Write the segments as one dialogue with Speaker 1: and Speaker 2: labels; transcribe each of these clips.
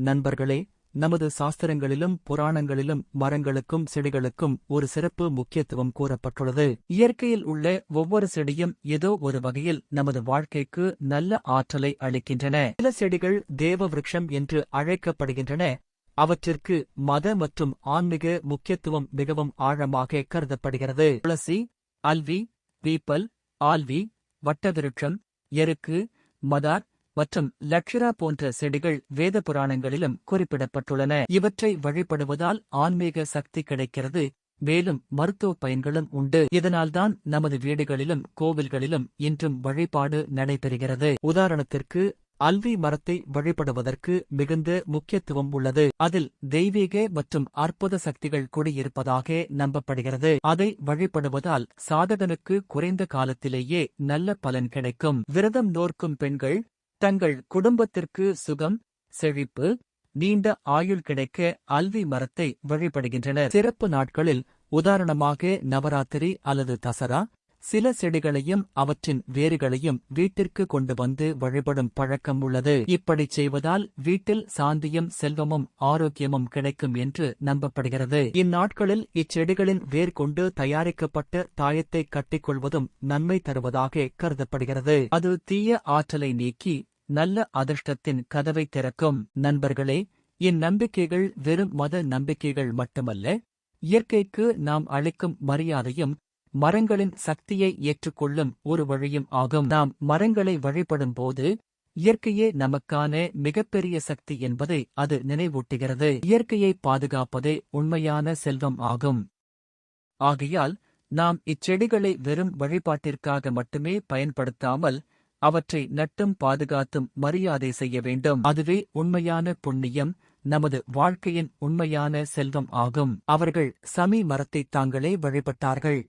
Speaker 1: நண்பர்களே நமது சாஸ்திரங்களிலும் புராணங்களிலும் மரங்களுக்கும் செடிகளுக்கும் ஒரு சிறப்பு முக்கியத்துவம் கூறப்பட்டுள்ளது. இயற்கையில் உள்ள ஒவ்வொரு செடியும் ஏதோ ஒரு வகையில் நமது வாழ்க்கைக்கு நல்ல ஆற்றலை அளிக்கின்றன. சில செடிகள் தேவ விரக்ஷம் என்று அழைக்கப்படுகின்றன. அவற்றிற்கு மத மற்றும் ஆன்மீக முக்கியத்துவம் மிகவும் ஆழமாக கருதப்படுகிறது. துளசி அல்வி பீப்பல் ஆல்வி வட்டவிருட்சம் எருக்கு மதார் மற்றும் லக்ஷரா போன்ற செடிகள் வேத புராணங்களிலும் குறிப்பிடப்பட்டுள்ளன. இவற்றை வழிபடுவதால் ஆன்மீக சக்தி கிடைக்கிறது மேலும் மருத்துவ பயன்களும் உண்டு. இதனால்தான் நமது வீடுகளிலும் கோவில்களிலும் இன்றும் வழிபாடு நடைபெறுகிறது. உதாரணத்திற்கு அல்வி மரத்தை வழிபடுவதற்கு மிகுந்த முக்கியத்துவம் உள்ளது. அதில் தெய்வீக மற்றும் அற்புத சக்திகள் கூடியிருப்பதாக நம்பப்படுகிறது. அதை வழிபடுவதால் சாதகனுக்கு குறைந்த காலத்திலேயே நல்ல பலன் கிடைக்கும். விரதம் நோர்க்கும் பெண்கள் தங்கள் குடும்பத்திற்கு சுகம் செழிப்பு நீண்ட ஆயுள் கிடைக்க அல்வி மரத்தை வழிபடுகின்றனர். சிறப்பு நாட்களில் உதாரணமாக நவராத்திரி அல்லது தசரா சில செடிகளையும் அவற்றின் வேர்களையும் வீட்டிற்கு கொண்டு வந்து வழிபடும் பழக்கம் உள்ளது. இப்படி செய்வதால் வீட்டில் சாந்தியும் செல்வமும் ஆரோக்கியமும் கிடைக்கும் என்று நம்பப்படுகிறது. இந்நாட்களில் இச்செடிகளின் வேர் கொண்டு தயாரிக்கப்பட்ட தாயத்தை கட்டிக்கொள்வதும் நன்மை தருவதாக கருதப்படுகிறது. அது தீய ஆற்றலை நீக்கி நல்ல அதிர்ஷ்டத்தின் கதவை திறக்கும் நண்பர்களே இந்நம்பிக்கைகள் வெறும் மத நம்பிக்கைகள் மட்டுமல்ல இயற்கைக்கு நாம் அளிக்கும் மரியாதையும் மரங்களின் சக்தியை ஏற்றுக்கொள்ளும் ஒரு வழியும் ஆகும். நாம் மரங்களை வழிபடும் போது இயற்கையே நமக்கான மிகப்பெரிய சக்தி என்பதை அது நினைவூட்டுகிறது. இயற்கையை பாதுகாப்பதே உண்மையான செல்வம் ஆகும். ஆகையால் நாம் இச்செடிகளை வெறும் வழிபாட்டிற்காக மட்டுமே பயன்படுத்தாமல் அவற்றை நட்டும் பாதுகாத்தும் மரியாதை செய்ய வேண்டும். அதுவே உண்மையான புண்ணியம் நமது வாழ்க்கையின் உண்மையான செல்வம் ஆகும். அவர்கள் சமி மரத்தை தாங்களே வழிபட்டார்கள்.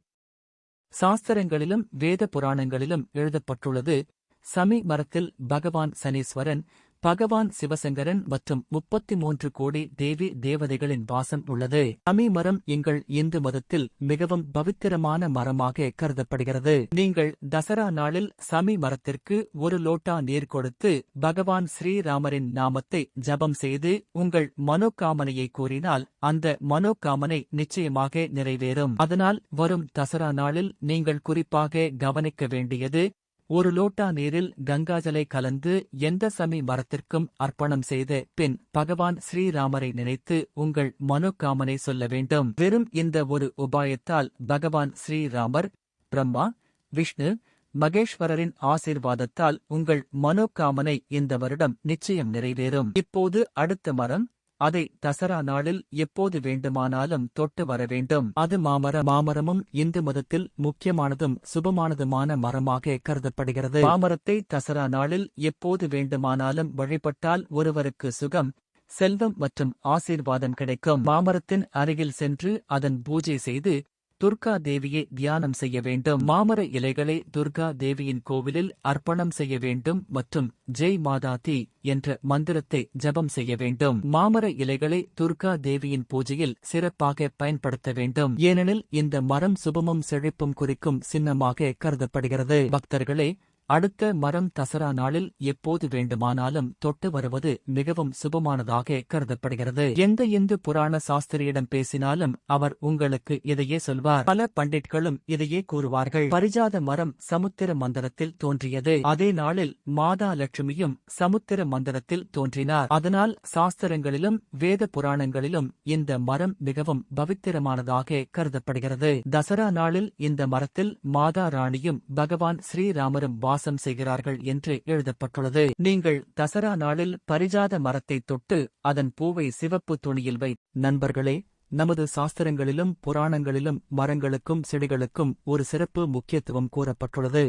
Speaker 1: சாஸ்திரங்களிலும் வேத புராணங்களிலும் எழுதப்பட்டுள்ளது சமி மரத்தில் பகவான் சனீஸ்வரன் பகவான் சிவசங்கரன் மற்றும் முப்பத்தி மூன்று கோடி தேவி தேவதைகளின் வாசம் உள்ளது. சமி மரம் எங்கள் இந்து மதத்தில் மிகவும் பவித்திரமான மரமாக கருதப்படுகிறது. நீங்கள் தசரா நாளில் சமி மரத்திற்கு ஒரு லோட்டா நீர் கொடுத்து பகவான் ஸ்ரீராமரின் நாமத்தை ஜபம் செய்து உங்கள் மனோகாமனையை கூறினால் அந்த மனோகாமனை நிச்சயமாக நிறைவேறும். அதனால் வரும் தசரா நாளில் நீங்கள் குறிப்பாக கவனிக்க வேண்டியது ஒரு லோட்டா நீரில் கங்காஜலை கலந்து எந்த சமி மரத்திற்கும் அர்ப்பணம் செய்த பின் பகவான் ஸ்ரீராமரை நினைத்து உங்கள் மனோகாமனை சொல்ல வேண்டும். வெறும் இந்த ஒரு உபாயத்தால் பகவான் ஸ்ரீராமர் பிரம்மா விஷ்ணு மகேஸ்வரரின் ஆசீர்வாதத்தால் உங்கள் மனோகாமனை இந்த வருடம் நிச்சயம் நிறைவேறும். இப்போது அடுத்த மரம் அதை தசரா நாளில் எப்போது வேண்டுமானாலும் தொட்டு வர வேண்டும். அது மாமர மாமரமும் இந்து மதத்தில் முக்கியமானதும் சுபமானதுமான மரமாக கருதப்படுகிறது. மாமரத்தை தசரா நாளில் எப்போது வேண்டுமானாலும் வழிபட்டால் ஒருவருக்கு சுகம் செல்வம் மற்றும் ஆசீர்வாதம் கிடைக்கும். மாமரத்தின் அருகில் சென்று அதன் பூஜை செய்து துர்கா தேவியை தியானம் செய்ய வேண்டும். மாமர இலைகளை துர்கா தேவியின் கோவிலில் அர்ப்பணம் செய்ய வேண்டும் மற்றும் ஜெய் மாதா தி என்ற மந்திரத்தை ஜபம் செய்ய வேண்டும். மாமர இலைகளை துர்கா தேவியின் பூஜையில் சிறப்பாக பயன்படுத்த வேண்டும். ஏனெனில் இந்த மரம் சுபமும் செழிப்பும் குறிக்கும் சின்னமாக கருதப்படுகிறது. பக்தர்களே அடுத்த மரம் தசரா நாளில் எப்போது வேண்டுமானாலும் தொட்டு வருவது மிகவும் சுபமானதாக கருதப்படுகிறது. எந்த இந்து புராண சாஸ்திரியிடம் பேசினாலும் அவர் உங்களுக்கு இதையே சொல்வார். பல பண்டிட்களும் இதையே கூறுவார்கள். பரிஜாத மரம் சமுத்திர மந்திரத்தில் தோன்றியது. அதே நாளில் மாதா லட்சுமியும் சமுத்திர மந்திரத்தில் தோன்றினார். அதனால் சாஸ்திரங்களிலும் வேத புராணங்களிலும் இந்த மரம் மிகவும் பவித்திரமானதாக கருதப்படுகிறது. தசரா நாளில் இந்த மரத்தில் மாதா ராணியும் பகவான் ஸ்ரீராமரும் வாசம் செய்கிறார்கள் என்று எழுதப்பட்டுள்ளது. நீங்கள் தசரா நாளில் பரிஜாத மரத்தை தொட்டு அதன் பூவை சிவப்பு துணியில் வை. நண்பர்களே நமது சாஸ்திரங்களிலும் புராணங்களிலும் மரங்களுக்கும் செடிகளுக்கும் ஒரு சிறப்பு முக்கியத்துவம் கூறப்பட்டுள்ளது.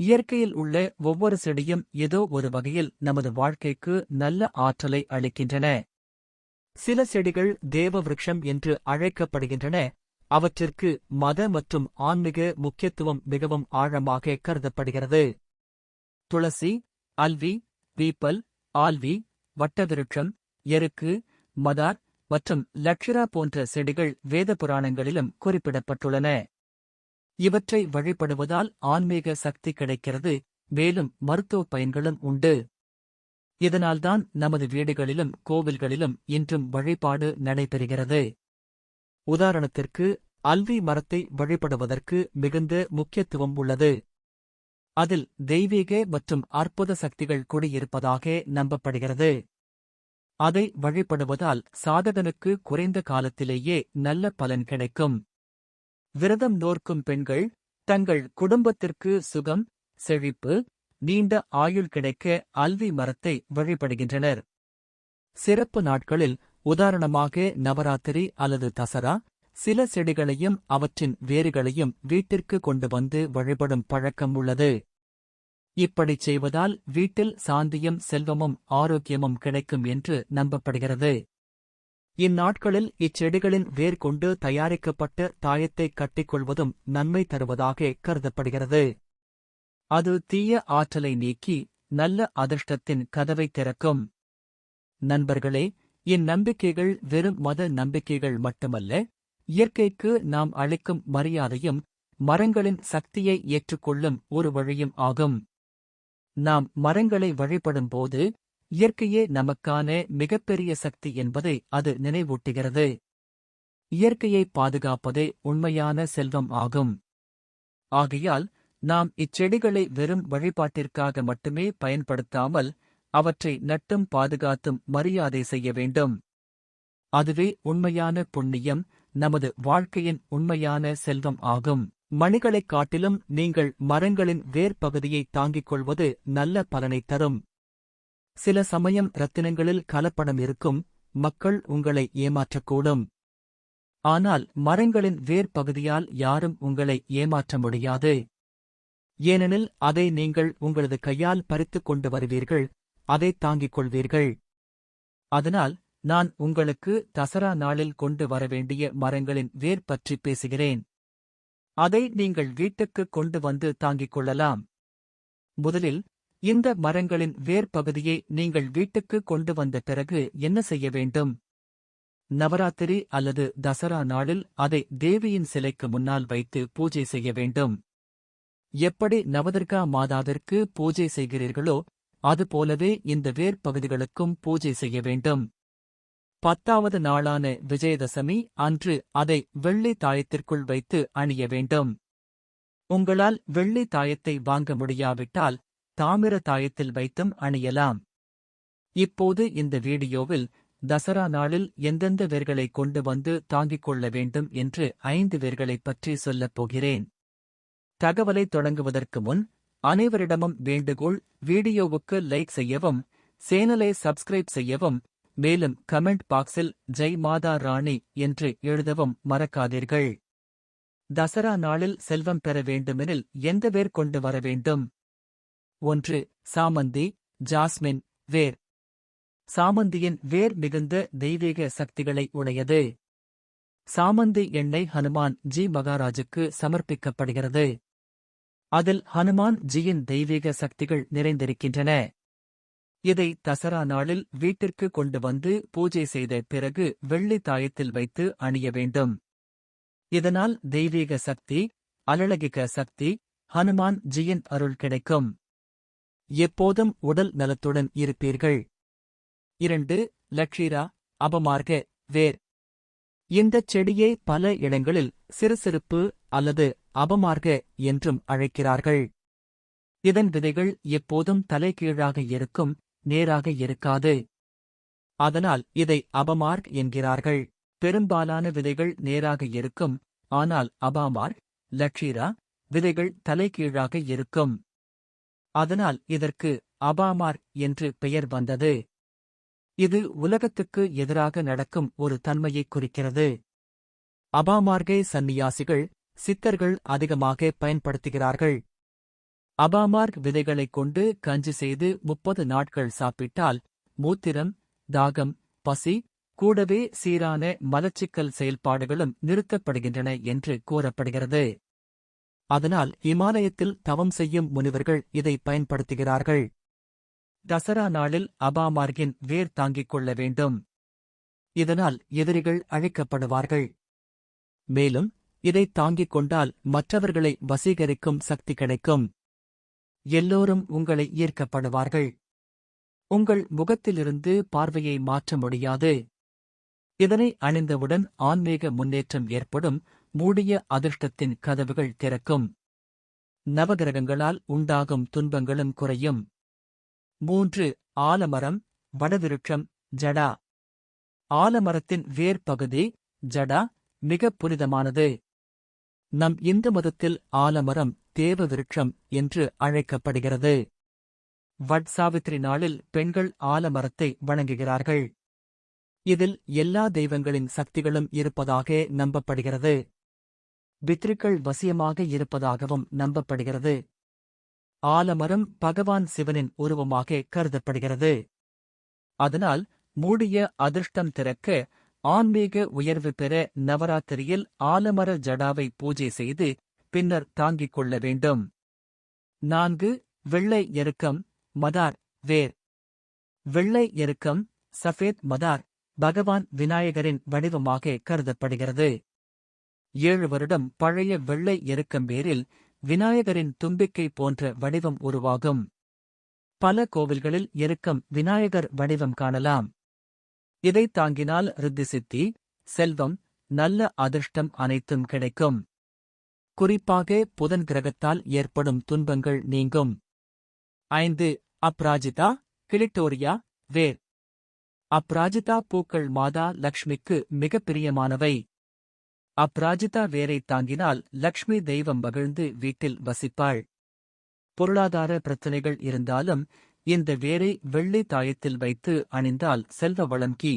Speaker 1: இயற்கையில் உள்ள ஒவ்வொரு செடியும் ஏதோ ஒரு வகையில் நமது வாழ்க்கைக்கு நல்ல ஆற்றலை அளிக்கின்றன. சில செடிகள் தேவ விருட்சம் என்று அழைக்கப்படுகின்றன. அவற்றிற்கு மத மற்றும் ஆன்மீக முக்கியத்துவம் மிகவும் ஆழமாக கருதப்படுகிறது. துளசி அல்வி பீப்பல் ஆல்வி வட்டவிருட்சம் எருக்கு மதார் மற்றும் லக்ஷரா போன்ற செடிகள் வேத புராணங்களிலும் குறிப்பிடப்பட்டுள்ளன. இவற்றை வழிபடுவதால் ஆன்மீக சக்தி கிடைக்கிறது மேலும் மருத்துவ பயன்களும் உண்டு. இதனால்தான் நமது வீடுகளிலும் கோவில்களிலும் இன்றும் வழிபாடு நடைபெறுகிறது. உதாரணத்திற்கு அல்வி மரத்தை வழிபடுவதற்கு மிகுந்த முக்கியத்துவம் உள்ளது. அதில் தெய்வீக மற்றும் அற்புத சக்திகள் குடியிருப்பதாக நம்பப்படுகிறது. அதை வழிபடுவதால் சாதகனுக்கு குறைந்த காலத்திலேயே நல்ல பலன் கிடைக்கும். விரதம் நோர்க்கும் பெண்கள் தங்கள் குடும்பத்திற்கு சுகம் செழிப்பு நீண்ட ஆயுள் கிடைக்க அல்வி மரத்தை வழிபடுகின்றனர். சிறப்பு நாட்களில் உதாரணமாக நவராத்திரி அல்லது தசரா சில செடிகளையும் அவற்றின் வேர்களையும் வீட்டிற்கு கொண்டு வந்து வழிபடும் பழக்கம் உள்ளது. இப்படிச் செய்வதால் வீட்டில் சாந்தியும் செல்வமும் ஆரோக்கியமும் கிடைக்கும் என்று நம்பப்படுகிறது. இந்நாட்களில் இச்செடிகளின் வேர் கொண்டு தயாரிக்கப்பட்ட தாயத்தை கட்டிக்கொள்வதும் நன்மை தருவதாக கருதப்படுகிறது. அது தீய ஆற்றலை நீக்கி நல்ல அதிர்ஷ்டத்தின் கதவை திறக்கும். நண்பர்களே இந்நம்பிக்கைகள் வெறும் மத நம்பிக்கைகள் மட்டுமல்ல இயற்கைக்கு நாம் அளிக்கும் மரியாதையும் மரங்களின் சக்தியை ஏற்றுக்கொள்ளும் ஒரு வழியும் ஆகும். நாம் மரங்களை வழிபடும் போது இயற்கையே நமக்கான மிகப்பெரிய சக்தி என்பதை அது நினைவூட்டுகிறது. இயற்கையை பாதுகாப்பதே உண்மையான செல்வம் ஆகும். ஆகையால் நாம் இச்செடிகளை வெறும் வழிபாட்டிற்காக மட்டுமே பயன்படுத்தாமல் அவற்றை நட்டும் பாதுகாத்தும் மரியாதை செய்ய வேண்டும். அதுவே உண்மையான புண்ணியம் நமது வாழ்க்கையின் உண்மையான செல்வம் ஆகும். மணிகளைக் காட்டிலும் நீங்கள் மரங்களின் வேர்பகுதியை தாங்கிக் கொள்வது நல்ல பலனைத் தரும். சில சமயம் ரத்தினங்களில் கலப்படம் இருக்கும் மக்கள் உங்களை ஏமாற்றக்கூடும். ஆனால் மரங்களின் வேர் பகுதியால் யாரும் உங்களை ஏமாற்ற முடியாது. ஏனெனில் அதை நீங்கள் உங்களது கையால் பறித்துக் கொண்டு வருவீர்கள் அதை தாங்கிக் கொள்வீர்கள். அதனால் நான் உங்களுக்கு தசரா நாளில் கொண்டு வரவேண்டிய மரங்களின் வேர் பற்றி பேசுகிறேன். அதை நீங்கள் வீட்டுக்கு கொண்டு வந்து தாங்கிக் கொள்ளலாம். முதலில் இந்த மரங்களின் வேர் பகுதியை நீங்கள் வீட்டுக்கு கொண்டு வந்த பிறகு என்ன செய்ய வேண்டும்? நவராத்திரி அல்லது தசரா நாளில் அதை தேவியின் சிலைக்கு முன்னால் வைத்து பூஜை செய்ய வேண்டும். எப்படி நவதர்கா மாதாவிற்கு பூஜை செய்கிறீர்களோ அதுபோலவே இந்த வேர் பகுதிகளுக்கும் பூஜை செய்ய வேண்டும். பத்தாவது நாளான விஜயதசமி அன்று அதை வெள்ளி தாயத்திற்குள் வைத்து அணிய வேண்டும். உங்களால் வெள்ளி தாயத்தை வாங்க முடியாவிட்டால் தாமிர தாயத்தில் வைத்தும் அணியலாம். இப்போது இந்த வீடியோவில் தசரா நாளில் எந்தெந்த வேர்களை கொண்டு வந்து தாங்கிக் கொள்ள வேண்டும் என்று ஐந்து வேர்களைப் பற்றி சொல்லப் போகிறேன். தகவலை தொடங்குவதற்கு முன் அனைவரிடமும் வேண்டுகோள் வீடியோவுக்கு லைக் செய்யவும் சேனலை சப்ஸ்கிரைப் செய்யவும் மேலும் கமெண்ட் பாக்ஸில் ஜெய் மாதா ராணி என்று எழுதவும் மறக்காதீர்கள். தசரா நாளில் செல்வம் பெற வேண்டுமெனில் எந்த வேர் கொண்டு வர வேண்டும்? ஒன்று சாமந்தி ஜாஸ்மின் வேர். சாமந்தியின் வேர் மிகுந்த தெய்வீக சக்திகளை உடையது. சாமந்தி எண்ணெய் ஹனுமான் ஜி மகாராஜுக்கு சமர்ப்பிக்கப்படுகிறது. அதில் ஹனுமான் ஜியின் தெய்வீக சக்திகள் நிறைந்திருக்கின்றன. இதை தசரா நாளில் வீட்டிற்கு கொண்டு வந்து பூஜை செய்த பிறகு வெள்ளி தாயத்தில் வைத்து அணிய வேண்டும். இதனால் தெய்வீக சக்தி அலழகிக சக்தி ஹனுமான் ஜியின் அருள் கிடைக்கும். எப்போதும் உடல் நலத்துடன் இருப்பீர்கள். இரண்டு லக்ஷீரா அபமார்க வேர். இந்தச் செடியை பல இடங்களில் சிறுசிறுப்பு அல்லது அபமார்க என்றும் அழைக்கிறார்கள். இதன் விதைகள் எப்போதும் தலைகீழாக இருக்கும் நேராக இருக்காது. அதனால் இதை அபமார்க் என்கிறார்கள். பெரும்பாலான விதைகள் நேராக இருக்கும் ஆனால் அபாமார்க் லக்ஷீரா விதைகள் தலைகீழாக இருக்கும். அதனால் இதற்கு அபாமார்க் என்று பெயர் வந்தது. இது உலகத்துக்கு எதிராக நடக்கும் ஒரு தன்மையைக் குறிக்கிறது. அபாமார்கே சந்நியாசிகள் சித்தர்கள் அதிகமாக பயன்படுத்துகிறார்கள். அபாமார்க் விதைகளைக் கொண்டு கஞ்சி செய்து முப்பது நாட்கள் சாப்பிட்டால் மூத்திரம் தாகம் பசி கூடவே சீரான மலச்சிக்கல் செயல்பாடுகளும் நிறுத்தப்படுகின்றன என்று கூறப்படுகிறது. அதனால் இமாலயத்தில் தவம் செய்யும் முனிவர்கள் இதை பயன்படுத்துகிறார்கள். தசரா நாளில் அபாமார்கின் வேர் தாங்கிக் கொள்ள வேண்டும். இதனால் எதிரிகள் அழைக்கப்படுவார்கள். மேலும் இதை தாங்கிக் கொண்டால் மற்றவர்களை வசீகரிக்கும் சக்தி கிடைக்கும். எல்லோரும் உங்களை ஈர்க்கப்படுவார்கள். உங்கள் முகத்திலிருந்து பார்வையை மாற்ற முடியாது. இதனை அணிந்தவுடன் ஆன்மீக முன்னேற்றம் ஏற்படும் மூடிய அதிர்ஷ்டத்தின் கதவுகள் திறக்கும். நவகிரகங்களால் உண்டாகும் துன்பங்களும் குறையும். மூன்று ஆலமரம் வடவிருட்சம் ஜடா. ஆலமரத்தின் வேர் பகுதி ஜடா மிகப் புனிதமானது. நம் இந்து மதத்தில் ஆலமரம் தேவ விருட்சம் என்று அழைக்கப்படுகிறது. வட்சாவித்திரி நாளில் பெண்கள் ஆலமரத்தை வணங்குகிறார்கள். இதில் எல்லா தெய்வங்களின் சக்திகளும் இருப்பதாக நம்பப்படுகிறது. பித்ருக்கள் வசியமாக இருப்பதாகவும் நம்பப்படுகிறது. ஆலமரம் பகவான் சிவனின் உருவமாக கருதப்படுகிறது. அதனால் மூடிய அதிர்ஷ்டம் திறக்க ஆன்மீக உயர்வு பெற நவராத்திரியில் ஆலமர ஜடாவை பூஜை செய்து பின்னர் தாங்கிக் கொள்ள வேண்டும். நான்கு வெள்ளை எருக்கம் மதார் வேர். வெள்ளை எருக்கம் சஃபேத் மதார் பகவான் விநாயகரின் வடிவமாக கருதப்படுகிறது. ஏழு வருடம் பழைய வெள்ளை எருக்கம் வேரில் விநாயகரின் தும்பிக்கை போன்ற வடிவம் உருவாகும். பல கோவில்களில் எருக்கம் விநாயகர் வடிவம் காணலாம். இதை தாங்கினால் ரித்தி சித்தி செல்வம் நல்ல அதிர்ஷ்டம் அனைத்தும் கிடைக்கும். குறிப்பாக புதன் கிரகத்தால் ஏற்படும் துன்பங்கள் நீங்கும். ஐந்து அப்ராஜிதா கிளிட்டோரியா வேர். அப்ராஜிதா பூக்கள் மாதா லக்ஷ்மிக்கு மிக பிரியமானவை. அப்ராஜிதா வேரை தாங்கினால் லக்ஷ்மி தெய்வம் மகிழ்ந்து வீட்டில் வசிப்பாள். பொருளாதார பிரச்சனைகள் இருந்தாலும் இந்த வேரை வெள்ளை தாயத்தில் வைத்து அணிந்தால் செல்வ வளம் கி.